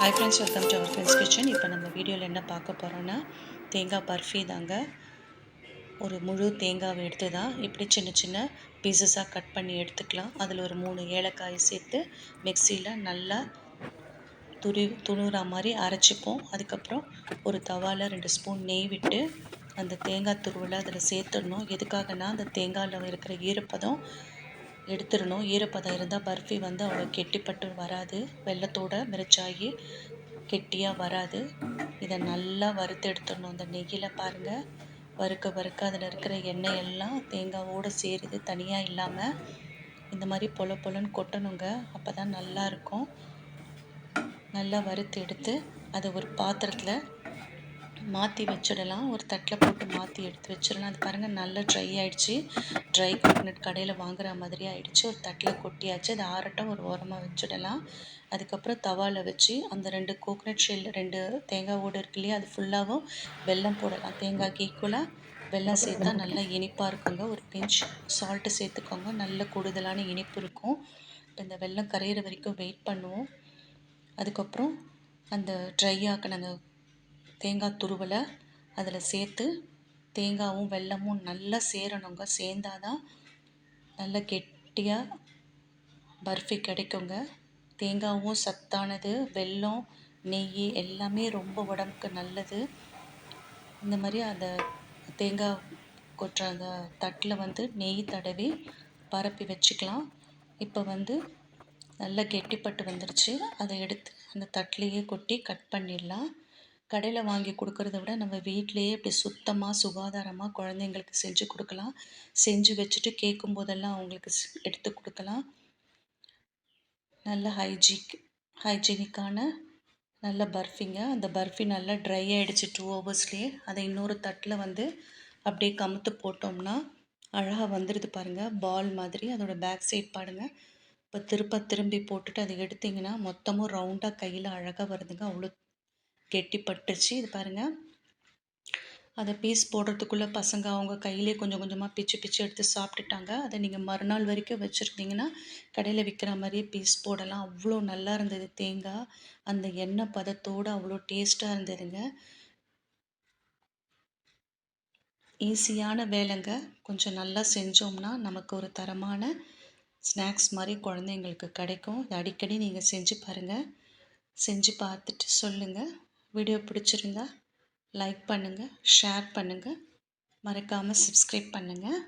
Hi friends welcome to our friends kitchen இப்போ நம்ம வீடியோவில் என்ன பார்க்க போகிறோன்னா தேங்காய் பர்ஃபி தாங்க. ஒரு முழு தேங்காவை எடுத்து தான் இப்படி சின்ன சின்ன பீசஸாக கட் பண்ணி எடுத்துக்கலாம். அதில் ஒரு மூணு ஏலக்காய் சேர்த்து மிக்சியில் நல்லா துரு துணுற மாதிரி அரைச்சிப்போம். அதுக்கப்புறம் ஒரு தவாவில் ரெண்டு ஸ்பூன் நெய் விட்டு அந்த தேங்காய் துருவலை அதில் சேர்த்துடணும். எதுக்காகனா அந்த தேங்காயில் இருக்கிற ஈரப்பதம் எடுத்துடணும் ஈரப்பதம் இருந்தால் பர்ஃபி வந்து அவ்வளோ கெட்டிப்பட்டு வராது. வெள்ளத்தோட மிரச்சாகி கெட்டியாக வராது. இதை நல்லா வறுத்து எடுத்துடணும் அந்த நெய்யில் பாருங்கள் வறுக்க வறுக்க அதில் இருக்கிற எண்ணெய் எல்லாம் தேங்காவோடு சேருது. தனியாக இல்லாமல் இந்த மாதிரி பொல பொலன்னு கொட்டணுங்க. அப்போ தான் நல்லாயிருக்கும் நல்லா வறுத்து எடுத்து அதை ஒரு பாத்திரத்தில் மாற்றி வச்சிடலாம். ஒரு தட்டில் போட்டு மாற்றி எடுத்து வச்சிடலாம். அது பாருங்கள் நல்லா ட்ரை ஆகிடுச்சி ட்ரை கோகனட் கடையில் வாங்குற மாதிரி ஆகிடுச்சி ஒரு தட்டில் கொட்டியாச்சு. அது ஆரட்டம் ஒரு ஓரமாக வச்சிடலாம். அதுக்கப்புறம் தவாவில் வச்சு அந்த ரெண்டு கோகனட் ஷெல் ரெண்டு தேங்காய் ஓடு இருக்கு இல்லையா அது ஃபுல்லாகவும் வெல்லம் போடலாம். தேங்காய்க்கு ஈக்குவலாக வெல்லம் சேர்த்தா நல்லா இனிப்பாக இருக்குங்க. ஒரு பிஞ்ச் சால்ட்டு சேர்த்துக்கோங்க. நல்ல கூடுதலான இனிப்பு இருக்கும். இந்த வெல்லம் கரையிற வரைக்கும் வெயிட் பண்ணுவோம். அதுக்கப்புறம் அந்த ட்ரை ஆக்கின தேங்காய் துருவலை அதில் சேர்த்து தேங்காயும் வெல்லமும் நல்லா சேரணுங்க. சேர்ந்தாதான் தான் நல்லா கெட்டியாக பர்ஃபி கிடைக்குங்க. தேங்காயும் சத்தானது வெல்லம் நெய் எல்லாமே ரொம்ப உடம்புக்கு நல்லது. இந்த மாதிரி அந்த தேங்காய் கொட்டுற அந்த தட்டில் வந்து நெய் தடவி பரப்பி வச்சுக்கலாம். இப்போ வந்து நல்லா கெட்டிப்பட்டு வந்துருச்சு. அதை எடுத்து அந்த தட்டிலையே கொட்டி கட் பண்ணிடலாம். கடையில் வாங்கி கொடுக்கறத விட நம்ம வீட்டிலையே இப்படி சுத்தமாக சுகாதாரமாக குழந்தைங்களுக்கு செஞ்சு கொடுக்கலாம். செஞ்சு வச்சுட்டு கேட்கும் போதெல்லாம் அவங்களுக்கு எடுத்து கொடுக்கலாம். நல்ல ஹைஜீக் ஹைஜீனிக்கான நல்ல பர்ஃபிங்க. அந்த பர்ஃபி நல்லா ட்ரை ஆகிடுச்சு டூ ஹவர்ஸ்லேயே. அதை இன்னொரு தட்டில் வந்து அப்படியே கமுத்து போட்டோம்னா அழகாக வந்துடுது பாருங்கள் பால் மாதிரி. அதோட பேக் சைட் பாருங்கள் இப்போ திருப்ப திரும்பி போட்டுட்டு அதை எடுத்திங்கன்னா மொத்தமும் ரவுண்டாக கையில் அழகாக வருதுங்க. அவ்வளோ கெட்டிப்பட்டுருச்சு இது பாருங்கள் அதை பீஸ் போடுறதுக்குள்ளே பசங்க அவங்க கையிலே கொஞ்சம் கொஞ்சமாக பிச்சு பிச்சு எடுத்து சாப்பிட்டுட்டாங்க. அதை நீங்கள் மறுநாள் வரைக்கும் வச்சுருந்தீங்கன்னா கடையில் விற்கிற மாதிரியே பீஸ் போடலாம். அவ்வளோ நல்லா இருந்தது தேங்காய் அந்த எண்ணெய் பதத்தோடு அவ்வளோ டேஸ்ட்டாக இருந்ததுங்க. ஈஸியான வேலைங்க. கொஞ்சம் நல்லா செஞ்சோம்னா நமக்கு ஒரு தரமான ஸ்நாக்ஸ் மாதிரி குழந்தைங்களுக்கு கிடைக்கும். அடிக்கடி நீங்கள் செஞ்சு பாருங்கள் செஞ்சு பார்த்துட்டு சொல்லுங்கள் வீடியோ பிடிச்சிருந்தா லைக் பண்ணுங்கள் ஷேர் பண்ணுங்கள் மறக்காமல் சப்ஸ்கிரைப் பண்ணுங்கள்